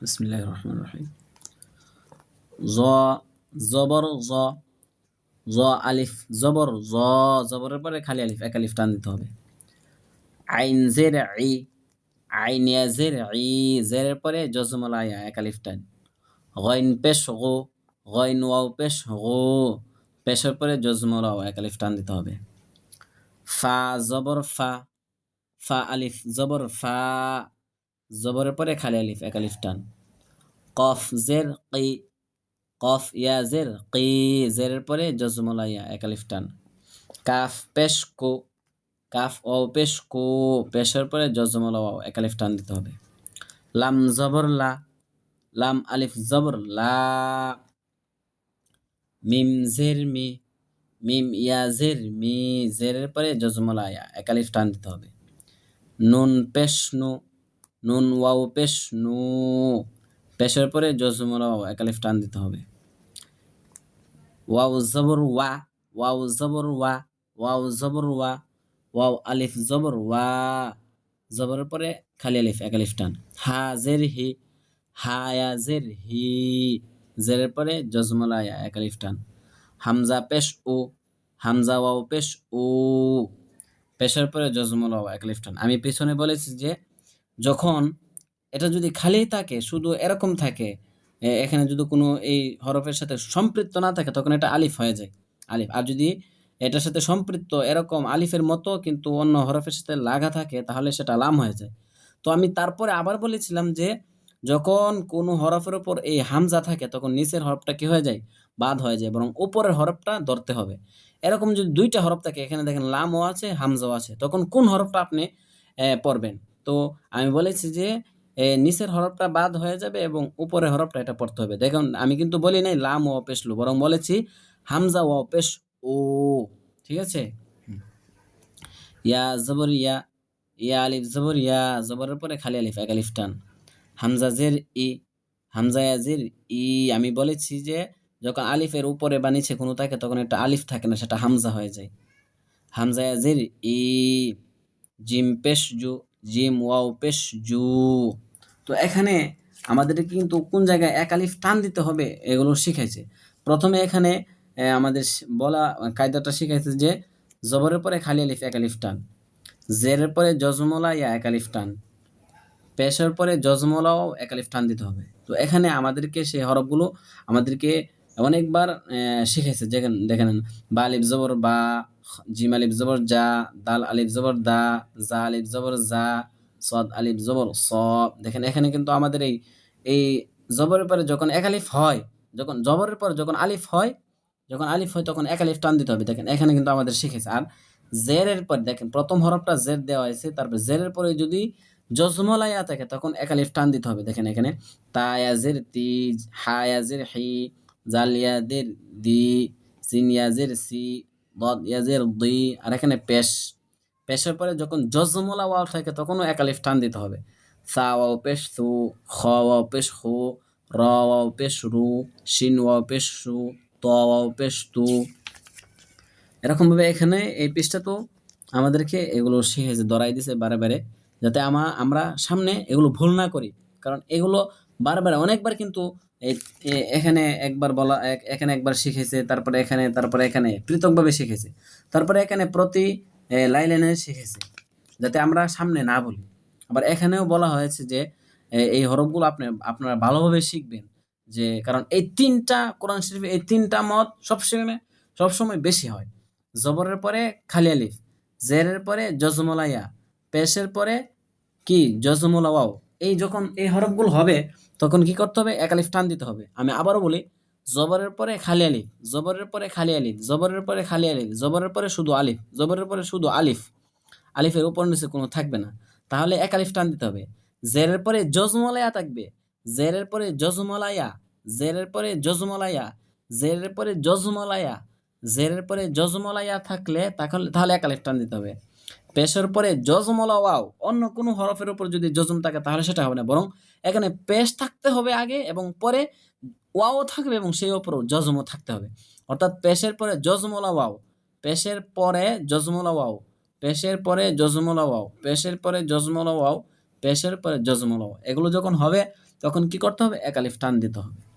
বিসমিল্লাহির রহমানির রহিম জ জবর জ জ আলিফ জবর জ জবরের পরে খালি আলিফ এক আলিফ টান দিতে হবে আইন জের ই আইন জের ই জেরের পরে জজমল আয়া এক আলিফ টান গইন পেশ গো গইন ওয়াও পেশ গো পেশের পরে জজমল আও এক আলিফ টান দিতে হবে ফা জবর ফা ফা আলিফ জবর ফা জবরের পরে খালি আলিফ, এক আলিফ টান। কফ, জের, কি, কফ, ইয়া, জের, কি, জেরের পরে জজমলা ইয়া, এক আলিফ টান। কাফ পেশ কো কাফ, ও পেশ কো পেশের পরে জজমলা ওয়াও, এক আলিফ টান দিতে হবে। লাম, জবর, লা, লাম, আলিফ, জবর, লা। মিম, জের, মি, মিম, ইয়া, জের, মি, জেরের পরে জজমলা ইয়া, এক আলিফ টান দিতে হবে। নুন পেশ নু নুন, ওয়াও, পেশ, নু। পেশের পরে জজমলা ওয়াও, এক আলিফ টান দিতে হবে। ওয়াও জবর ওয়া, ওয়াও জবর ওয়া, ওয়াও জবর ওয়া, ওয়াও আলিফ জবর ওয়া। জবরের পরে খালি আলিফ, এক আলিফ টান। হা জের হি, হা ইয়া জের হি। জেরের পরে জজমলা এক আলিফ টান। হামজা পেশ ও হামজা ওয়াও পেশ ও পেশের পরে জজমলা ওয়া এক আলিফ টান। আমি পেছনে বলেছি যে যখন এটা যদি খালি থাকে, শুধু এরকম থাকে এখানে যদি কোনো এই হরফের সাথে সম্পৃক্ত না থাকে, তখন এটা আলিফ হয়ে যায়, আলিফ। আর যদি এটার সাথে সম্পৃক্ত এরকম আলিফের মতো কিন্তু অন্য হরফের সাথে লাগা থাকে, তাহলে সেটা লাম হয়ে যায়। তো আমি তারপরে আবার বলেছিলাম যে, যখন কোনো হরফের ওপর এই হামজা থাকে, তখন নিচের হরফটা কি হয়ে যায়? বাদ হয়ে যায়, বরং উপরের হরফটা ধরতে হবে। এরকম যদি দুইটা হরফ থাকে, এখানে দেখেন লামও আছে, হামজাও আছে, তখন কোন হরফটা আপনি পড়বেন? তো আমি বলেছি যে নিচের হরফটা বাদ হয়ে যাবে এবং উপরে হরফটা এটা পড়তে হবে। দেখুন, আমি কিন্তু বলি নাই লাম ও পেশলু বরং বলেছি হামজা ও পেশ ও, ঠিক আছে? ইয়া জবর ইয়া ইয়া আলিফ জবর, ইয়া জবরের পরে খালি আলিফ, এক আলিফ টান। হামজা জের ই, হামজা ইয়া জের ই, আমি বলেছি যে, যখন আলিফের উপরে বা নিচে কোনো থাকে, তখন একটা আলিফ থাকে না, সেটা হামজা হয়ে যায়। হামজা ইয়া জের ই, জিম পেশ জু জিম ওয়াও পেশ জু। তো এখানে আমাদেরকে কিন্তু কোন জায়গায় এক আলিফ টান দিতে হবে এগুলো শিখাইছে। প্রথমে এখানে আমাদের বলা, কায়দাটা শিখাইছে যে জবরের পরে খালি আলিফ, এক আলিফ টান। জেরের পরে জজমলা ইয়া, এক আলিফ টান। পেশের পরে জজমলাও এক আলিফ টান দিতে হবে। তো এখানে আমাদেরকে সেই হরফগুলো, আমাদেরকে অনেকবার শিখেছে যেখানে দেখেন বা আলিফ জবর বা জিম আলিফ জবর যা, দাল আলিফ জবর দা, জা আলিফ জবর যা, সদ আলিফ জবর স। দেখেন, এখানে কিন্তু আমাদের এই এই জবরের পরে যখন এক আলিফ হয়, যখন জবরের পরে যখন আলিফ হয়, যখন আলিফ হয় তখন এক আলিফ টান দিতে হবে। দেখেন, এখানে কিন্তু আমাদের শিখেছে আর জেরের পর, দেখেন, প্রথম হরফটা জের দেওয়া হয়েছে, তারপর জেরের পরে যদি জজমলাইয়া থাকে, তখন এক আলিফ টান দিতে হবে। দেখেন, এখানে তায়াজের তি হায়াজের হি জালিয়াদের দি সিনিয়াজের সি ইয়াজের দুই আর এখানে পেশ। পেশের পরে যখন জজমলা ওয়াও থাকে তখনও এক আলিফ টান দিতে হবে। সা ওয়াও পেশ সু, খ ওয়াও পেশ হু, র ওয়াও পেশ রু, শিন ওয়াও পেশ সু, ত ওয়াও পেশ তু। এরকমভাবে এখানে এই পৃষ্ঠা তো আমাদেরকে এগুলো শিখেছে দরাই দিছে বারে বারে, যাতে আমা, আমরা সামনে এগুলো ভুল না করি। কারণ এগুলো বারবার অনেকবার কিন্তু এখানে একবার বলা এখানে একবার শিখেছে, তারপরে এখানে তারপরে এখানে, পৃথকভাবে শিখেছে। তারপরে এখানে প্রতি লাইনে লাইনে শিখেছে, যাতে আমরা সামনে না বলি। আবার এখানেও বলা হয়েছে যে এই হরফগুলো আপনি, আপনারা ভালোভাবে শিখবেন, যে, কারণ এই তিনটা কোরআন শরীফে, এই তিনটা মত সবসময় সবসময় বেশি হয়। জবরের পরে খালি আলিফ, জেরের পরে জজমলাইয়া পেশের পরে কি? জজমুলা ওয়াও এই যখন এই হরফগুলো হবে তখন কি করতে হবে? এক আলিফ টান দিতে হবে। আমি আবারও বলি, জবরের পরে খালি আলিফ, জবরের পরে খালি আলিফ, জবরের পরে খালি আলিফ, জবরের পরে শুধু আলিফ, জবরের পরে শুধু আলিফ। আলিফের উপর নিচে কোনো থাকবে না। তাহলে এক আলিফ টান দিতে হবে। জেরের পরে জজমলাইয়া থাকবে। জেরের পরে জজমলাইয়া জেরের পরে জজমলাইয়া জেরের পরে জজমলাইয়া জেরের পরে জজমলাইয়া থাকলে তাহলে তাহলে এক আলিফ টান দিতে হবে। পেশের পরে জজমলা ওয়াও, অন্য কোনো হরফের উপর যদি জজম থাকে তাহলে সেটা হবে না। বরং এখানে পেশ থাকতে হবে আগে এবং পরে ওয়াও থাকবে এবং সেই ওপরও জজমও থাকতে হবে। অর্থাৎ পেশের পরে জজমলা ওয়াও, পেশের পরে জজমলা ওয়াও, পেশের পরে জজমলা ওয়াও, পেশের পরে জজমলা ওয়াও, পেশের পরে জজমলা ওয়াও। এগুলো যখন হবে, তখন কি করতে হবে? এক আলিফ টান দিতে হবে।